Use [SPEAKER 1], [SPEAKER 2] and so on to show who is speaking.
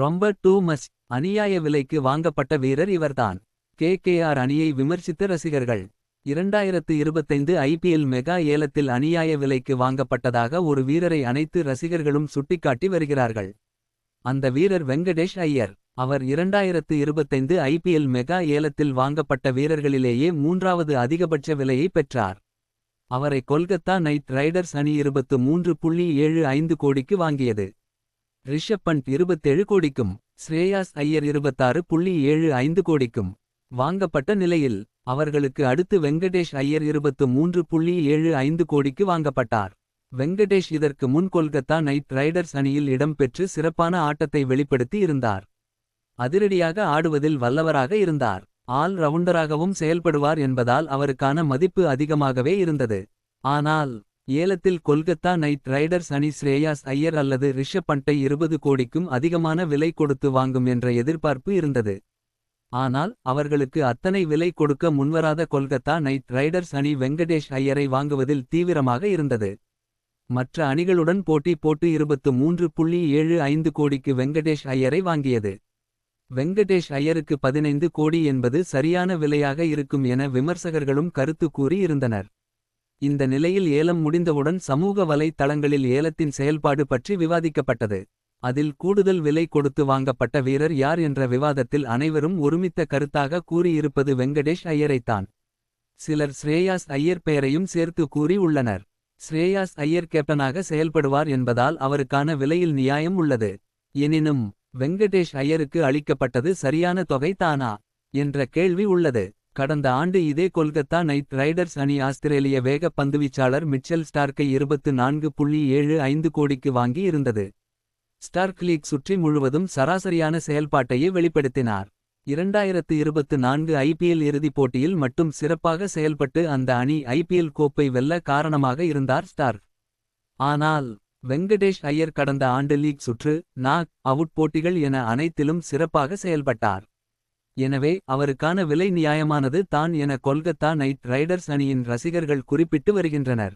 [SPEAKER 1] ரொம்ப too much அநியாய விலைக்கு வாங்கப்பட்ட வீரர் இவர்தான். கேகேஆர் அணியை விமர்சித்த ரசிகர்கள். இரண்டாயிரத்து இருபத்தைந்து ஐபிஎல் மெகா ஏலத்தில் அநியாய விலைக்கு வாங்கப்பட்டதாக ஒரு வீரரை அனைத்து ரசிகர்களும் சுட்டிக்காட்டி வருகிறார்கள். அந்த வீரர் வெங்கடேஷ் ஐயர். அவர் இரண்டாயிரத்து இருபத்தைந்து ஐபிஎல் மெகா ஏலத்தில் வாங்கப்பட்ட வீரர்களிலேயே மூன்றாவது அதிகபட்ச விலையை பெற்றார். அவரை கொல்கத்தா நைட் ரைடர்ஸ் அணி இருபத்து மூன்று புள்ளி ஏழு ஐந்து கோடிக்கு வாங்கியது. ரிஷப் பண்ட் இருபத்தேழு கோடிக்கும் ஸ்ரேயாஸ் ஐயர் இருபத்தாறு புள்ளி ஏழு ஐந்து கோடிக்கும் வாங்கப்பட்ட நிலையில் அவர்களுக்கு அடுத்து வெங்கடேஷ் ஐயர் இருபத்து மூன்று புள்ளி ஏழு ஐந்து கோடிக்கு வாங்கப்பட்டார். வெங்கடேஷ் இதற்கு முன் கொல்கத்தா நைட் ரைடர்ஸ் அணியில் இடம்பெற்று சிறப்பான ஆட்டத்தை வெளிப்படுத்தி இருந்தார். அதிரடியாக ஆடுவதில் வல்லவராக இருந்தார். ஆல் ரவுண்டராகவும் செயல்படுவார் என்பதால் அவருக்கான மதிப்பு அதிகமாகவே இருந்தது. ஆனால் ஏலத்தில் கொல்கத்தா நைட் ரைடர்ஸ் அணி ஸ்ரேயாஸ் ஐயர் அல்லது ரிஷப் பண்டை இருபது கோடிக்கும் அதிகமான விலை கொடுத்து வாங்கும் என்ற எதிர்பார்ப்பு இருந்தது. ஆனால் அவர்களுக்கு அத்தனை விலை கொடுக்க முன்வராத கொல்கத்தா நைட் ரைடர்ஸ் அணி வெங்கடேஷ் ஐயரை வாங்குவதில் தீவிரமாக இருந்தது. மற்ற அணிகளுடன் போட்டி போட்டு இருபத்து மூன்று புள்ளி ஏழு ஐந்து கோடிக்கு வெங்கடேஷ் ஐயரை வாங்கியது. வெங்கடேஷ் ஐயருக்கு பதினைந்து கோடி என்பது சரியான விலையாக இருக்கும் என விமர்சகர்களும் கருத்து கூறி இருந்தனர் இந்த நிலையில் ஏலம் முடிந்தவுடன் சமூக வலைத்தளங்களில் ஏலத்தின் செயல்பாடு பற்றி விவாதிக்கப்பட்டது. அதில் கூடுதல் விலை கொடுத்து வாங்கப்பட்ட வீரர் யார் என்ற விவாதத்தில் அனைவரும் ஒருமித்த கருத்தாக கூறியிருப்பது வெங்கடேஷ் ஐயரைத்தான். சிலர் ஸ்ரேயாஸ் ஐயர் பெயரையும் சேர்த்து கூறி உள்ளனர். ஸ்ரேயாஸ் ஐயர் கேப்டனாக செயல்படுவார் என்பதால் அவருக்கான விலையில் நியாயம் உள்ளது. எனினும் வெங்கடேஷ் ஐயருக்கு அளிக்கப்பட்டது சரியான தொகை தானா? என்ற கேள்வி உள்ளது. கடந்த ஆண்டு இதே கொல்கத்தா நைட் ரைடர்ஸ் அணி ஆஸ்திரேலிய வேக பந்துவீச்சாளர் மிச்சல் ஸ்டார்க்கை இருபத்து நான்கு புள்ளி ஏழு ஐந்து கோடிக்கு வாங்கி இருந்தது. ஸ்டார்க் லீக் சுற்றி முழுவதும் சராசரியான செயல்பாட்டையே வெளிப்படுத்தினார். இரண்டாயிரத்து இருபத்து நான்கு ஐபிஎல் இறுதிப் போட்டியில் மட்டும் சிறப்பாக செயல்பட்டு அந்த அணி ஐபிஎல் கோப்பை வெல்ல காரணமாக இருந்தார் ஸ்டார்க். ஆனால் வெங்கடேஷ் ஐயர் கடந்த ஆண்டு லீக் சுற்று நாக் அவுட் போட்டிகள் என அனைத்திலும் சிறப்பாக செயல்பட்டார். எனவே அவருக்கான விலை நியாயமானது தான் என கொல்கத்தா நைட் ரைடர்ஸ் அணியின் ரசிகர்கள் குறிப்பிட்டு வருகின்றனர்.